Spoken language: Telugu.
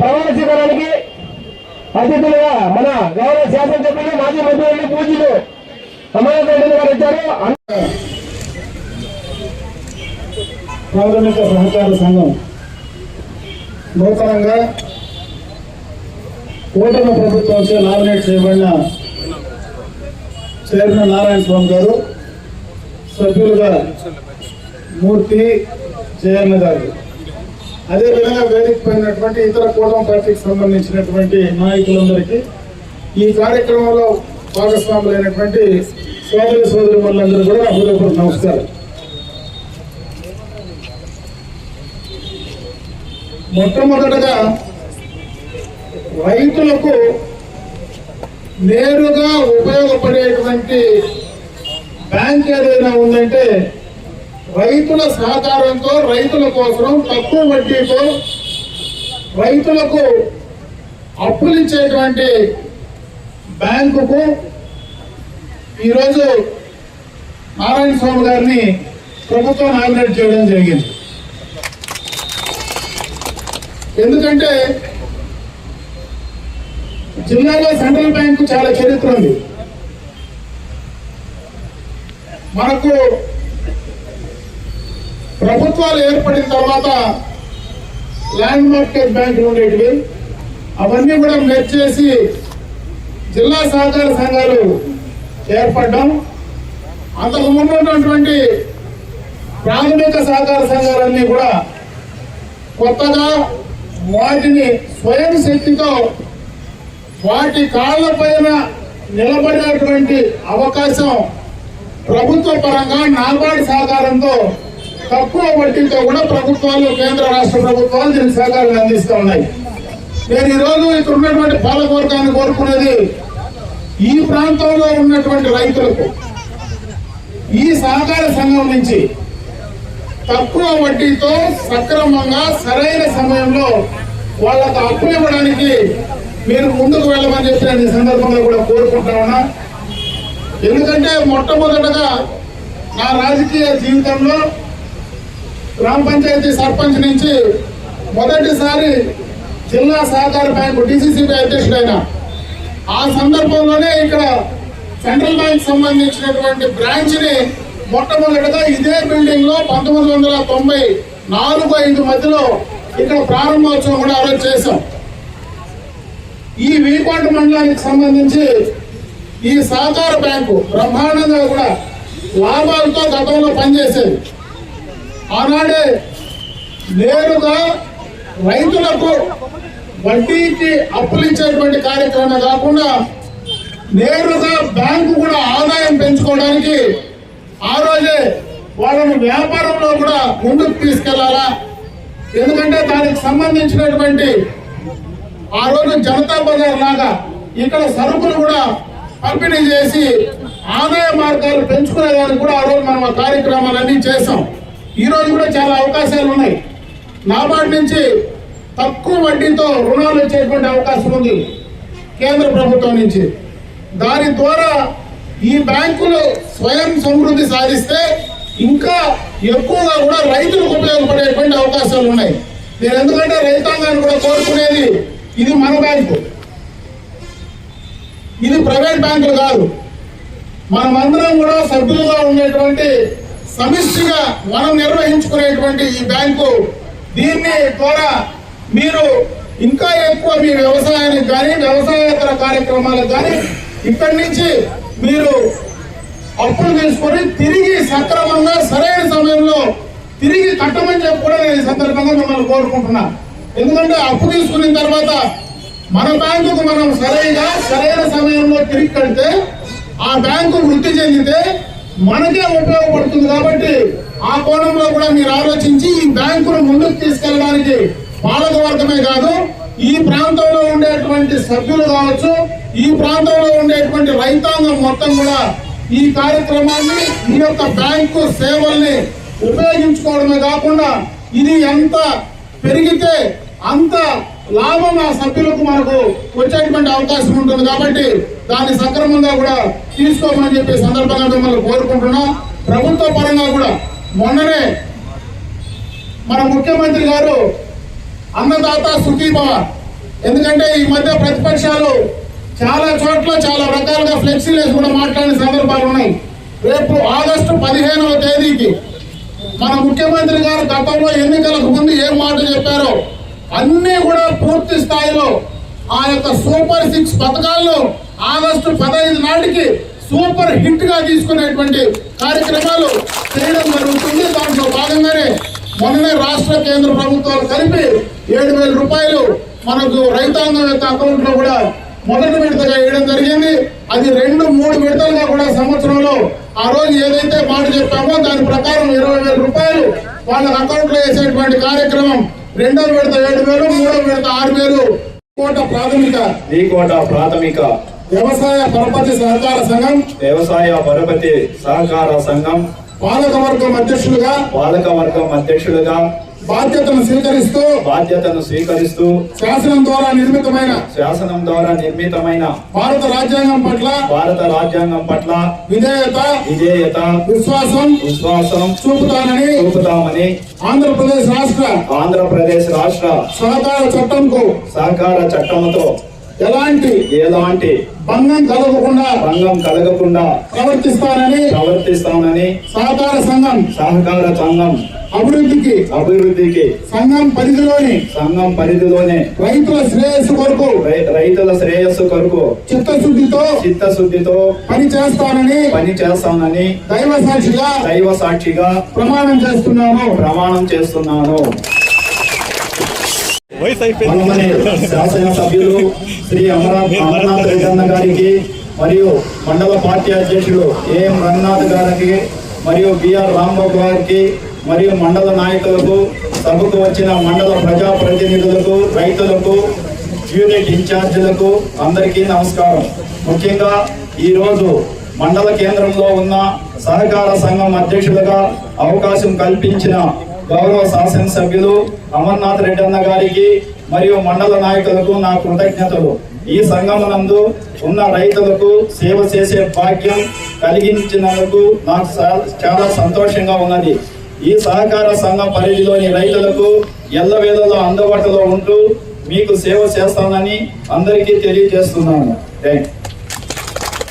ప్రమాణ స్వీకారానికి అతిథులుగా మన గౌరవ శాసనసభ్యులు మాజీ మంత్రులు పూజలు అమరావతి రెడ్డి గారు వచ్చారు. సహకార సంఘం నూతనంగా కూటమి ప్రభుత్వంచే నామినేట్ చేయబడిన చైర్మన్ నారాయణ స్వామి గారు సభ్యులుగా మూర్తి జయన్న గారు. అదేవిధంగా వేదిక పోయినటువంటి ఇతర కూటమి పార్టీకి సంబంధించినటువంటి నాయకులందరికీ ఈ కార్యక్రమంలో భాగస్వాములైనటువంటి సోదరి సోదరి వాళ్ళందరూ కూడా హృదయపూర్వక నమస్కారం. మొట్టమొదటగా రైతులకు నేరుగా ఉపయోగపడేటువంటి బ్యాంక్ ఏదైనా ఉందంటే రైతుల సహకారంతో రైతుల కోసం తక్కువ వడ్డీతో రైతులకు అప్పులు ఇచ్చేటువంటి బ్యాంకుకు ఈరోజు నారాయణ స్వామి గారిని ప్రభుత్వం నామినేట్ చేయడం జరిగింది. ఎందుకంటే జిల్లాలో సెంట్రల్ బ్యాంకు చాలా చరిత్ర ఉంది. మనకు ప్రభుత్వాలు ఏర్పడిన తర్వాత ల్యాండ్ మార్కెట్ బ్యాంకులు ఉండేటివి అవన్నీ కూడా మెర్జ్ చేసి జిల్లా సహకార సంఘాలు ఏర్పడ్డం. అంతకు ముందు ఉన్నటువంటి ప్రాథమిక సహకార సంఘాలన్నీ కూడా కొత్తగా వాటిని స్వయం శక్తితో వాటి కాళ్ళ పైన నిలబడేటువంటి అవకాశం ప్రభుత్వ పరంగా నాబార్డు సహకారంతో తక్కువ వడ్డీతో కూడా ప్రభుత్వాలు కేంద్ర రాష్ట్ర ప్రభుత్వాలు దీనికి సహకారాన్ని అందిస్తూ ఉన్నాయి. నేను ఈరోజు ఇక్కడ ఉన్నటువంటి పాలకవర్గాన్ని కోరుకునేది ఈ ప్రాంతంలో ఉన్నటువంటి రైతులకు ఈ సహకార సంఘం నుంచి తక్కువ వడ్డీతో సక్రమంగా సరైన సమయంలో వాళ్ళకు అప్పు ఇవ్వడానికి మీరు ముందుకు వెళ్ళమని చెప్పి నేను ఈ సందర్భంగా కూడా కోరుకుంటా ఉన్నా. ఎందుకంటే మొట్టమొదటగా నా రాజకీయ జీవితంలో గ్రామ పంచాయతీ సర్పంచ్ నుంచి మొదటిసారి జిల్లా సహకార బ్యాంకు డిసిసిబి అధ్యక్షుడైన. ఆ సందర్భంలోనే ఇక్కడ సెంట్రల్ బ్యాంక్ సంబంధించినటువంటి బ్రాంచ్ని మొట్టమొదటిగా ఇదే బిల్డింగ్లో పంతొమ్మిది వందల తొంభై నాలుగు ఐదు మధ్యలో ఇక్కడ ప్రారంభోత్సవం కూడా ఆ చేశాం. ఈ వీకోట మండలానికి సంబంధించి ఈ సహకార బ్యాంకు బ్రహ్మాండంగా కూడా లాభాలతో గతంలో పనిచేసేది. ఆనాడే నేరుగా రైతులకు వడ్డీకి అప్పులిచ్చేటువంటి కార్యక్రమం కాకుండా నేరుగా బ్యాంకు కూడా ఆదాయం పెంచుకోవడానికి ఆ రోజే వాళ్ళను వ్యాపారంలో కూడా ముందుకు తీసుకెళ్ళాలా? ఎందుకంటే దానికి సంబంధించినటువంటి ఆ రోజు జనతా బజార్ లాగా ఇక్కడ సరుకులు కూడా పంపిణీ చేసి ఆదాయ మార్గాలు పెంచుకునేదానికి కూడా ఆ రోజు మనం ఆ కార్యక్రమాలన్నీ చేసాం ఈరోజు కూడా చాలా అవకాశాలు ఉన్నాయి. నాబార్డు నుంచి తక్కువ వడ్డీతో రుణాలు ఇచ్చేటువంటి అవకాశం ఉంది కేంద్ర ప్రభుత్వం నుంచి. దాని ద్వారా ఈ బ్యాంకులు స్వయం సమృద్ధి సాధిస్తే ఇంకా ఎక్కువగా కూడా రైతులకు ఉపయోగపడేటువంటి అవకాశాలు ఉన్నాయి. నేను ఎందుకంటే రైతాంగాన్ని కూడా కోరుకునేది ఇది మన బ్యాంకు. ఇది ప్రైవేట్ బ్యాంకులు కాదు. మనమందరం కూడా సభ్యులుగా ఉండేటువంటి సమిష్టిగా మనం నిర్వహించుకునేటువంటి ఈ బ్యాంకు దీన్ని ద్వారా మీరు ఇంకా ఎక్కువ మీ వ్యవసాయానికి కానీ వ్యవసాయేతర కార్యక్రమాలకు కానీ ఇక్కడి నుంచి మీరు అప్పులు తీసుకొని తిరిగి సక్రమంగా సరైన సమయంలో తిరిగి కట్టమని చెప్పి కూడా నేను ఈ సందర్భంగా మిమ్మల్ని కోరుకుంటున్నా. ఎందుకంటే అప్పు తీసుకున్న తర్వాత మన బ్యాంకుకు మనం సరైన సరైన సమయంలో తిరిగి కడితే ఆ బ్యాంకు వృద్ధి చెందితే మనకే ఉపయోగపడుతుంది కాబట్టి ఆ కోణంలో కూడా మీరు ఆలోచించి ఈ బ్యాంకును ముందుకు తీసుకెళ్ళడానికి పాలకవర్గమే కాదు ఈ ప్రాంతంలో ఉండేటువంటి సభ్యులు కావచ్చు ఈ ప్రాంతంలో ఉండేటువంటి రైతాంగం మొత్తం కూడా ఈ కార్యక్రమాన్ని ఈ యొక్క బ్యాంకు సేవల్ని ఉపయోగించుకోవడమే కాకుండా ఇది ఎంత పెరిగితే అంత లాభం ఆ సభ్యులకు మనకు వచ్చేటువంటి అవకాశం ఉంటుంది కాబట్టి దాన్ని సక్రమంగా కూడా తీసుకోమని చెప్పి సందర్భంగా మిమ్మల్ని కోరుకుంటున్నా. ప్రభుత్వ పరంగా కూడా మొన్ననే మన ముఖ్యమంత్రి గారు అన్నదాత సుఖీభవ ఎందుకంటే ఈ మధ్య ప్రతిపక్షాలు చాలా చోట్ల చాలా రకాలుగా ఫ్లెక్సీలు కూడా మాట్లాడిన సందర్భాలు ఉన్నాయి. రేపు ఆగస్టు పదిహేనవ తేదీకి మన ముఖ్యమంత్రి గారు గతంలో ఎన్నికలకు ముందు ఏం మాట చెప్పారో అన్నీ కూడా పూర్తి స్థాయిలో ఆ యొక్క సూపర్ సిక్స్ పథకాల్లో ఆగస్టు పదహైదు నాటికి సూపర్ హిట్గా తీసుకునేటువంటి కార్యక్రమాలు చేయడం జరుగుతుంది. దాంట్లో భాగంగానే మొన్ననే రాష్ట్ర కేంద్ర ప్రభుత్వాలు కలిపి ఏడు వేల రూపాయలు మనకు రైతాంగం యొక్క అకౌంట్లో కూడా మొదటి విడతగా వేయడం జరిగింది. అది రెండు మూడు విడతలుగా కూడా సంవత్సరంలో ఆ రోజు ఏదైతే మాట చెప్పామో దాని ప్రకారం ఇరవై వేల రూపాయలు వాళ్ళ అకౌంట్లో వేసేటువంటి కార్యక్రమం రెండో విడత ఏడు వేలు మూడో విడత ఆరు వేలు. కోట ప్రాథమిక. కోట ప్రాథమిక. వ్యవసాయ పరపతి సహకార సంఘం. వ్యవసాయ పరపతి సహకార సంఘం. పాలకవర్గం అధ్యక్షులుగా. పాలక వర్గం అధ్యక్షులుగా. బాధ్యతను స్వీకరిస్తూ బాధ్యతను స్వీకరిస్తూ శాసనం ద్వారా నిర్మితమైన శాసనం ద్వారా నిర్మితమైన భారత రాజ్యాంగం పట్ల భారత రాజ్యాంగం పట్ల విధేయత విధేయత విశ్వాసం విశ్వాసం చూపుతానని చూపుతామని ఆంధ్రప్రదేశ్ రాష్ట్ర ఆంధ్రప్రదేశ్ రాష్ట్ర సహకార చట్టంకు సహకార చట్టంతో ఎలాంటి ఎలాంటి భంగం కలగకుండా భంగం కలగకుండా ప్రవర్తిస్తానని ప్రవర్తిస్తామని సహకార సంఘం సహకార సంఘం అభివృద్ధికి అభివృద్ధికి. సంఘం పరిధిలోని సంఘం పరిధిలోనే. రైతుల శ్రేయస్సు కొరకు రైతుల శ్రేయస్సు కొరకు. చిత్తశుద్ధితో చిత్తశుద్ధితో పని చేస్తానని పని చేస్తానని దైవ సాక్షిగా దైవ సాక్షిగా ప్రమాణం చేస్తున్నాను. ప్రమాణం చేస్తున్నాను. శాసనసభ్యులు శ్రీ అమరా- అమర్నాథ్ రెడ్డన్న గారికి మరియు మండల పార్టీ అధ్యక్షులు ఏఎం రంగనాథ్ గారికి మరియు బిఆర్ రాంబాబు గారికి మరియు మండల నాయకులకు సభకు వచ్చిన మండల ప్రజా ప్రతినిధులకు రైతులకు యూనిట్ ఇన్ఛార్జీలకు అందరికీ నమస్కారం. ముఖ్యంగా ఈరోజు మండల కేంద్రంలో ఉన్న సహకార సంఘం అధ్యక్షులుగా అవకాశం కల్పించిన గౌరవ శాసనసభ్యులు అమర్నాథ్ రెడ్డన్న గారికి మరియు మండల నాయకులకు నా కృతజ్ఞతలు. ఈ సంఘమునందు ఉన్న రైతులకు సేవ చేసే భాగ్యం కలిగించినందుకు నాకు చాలా సంతోషంగా ఉన్నది. ఈ సహకార సంఘం పరిధిలోని రైతులకు ఎల్లవేళలో అందుబాటులో ఉంటూ మీకు సేవ చేస్తానని అందరికీ తెలియజేస్తున్నాను. Thank you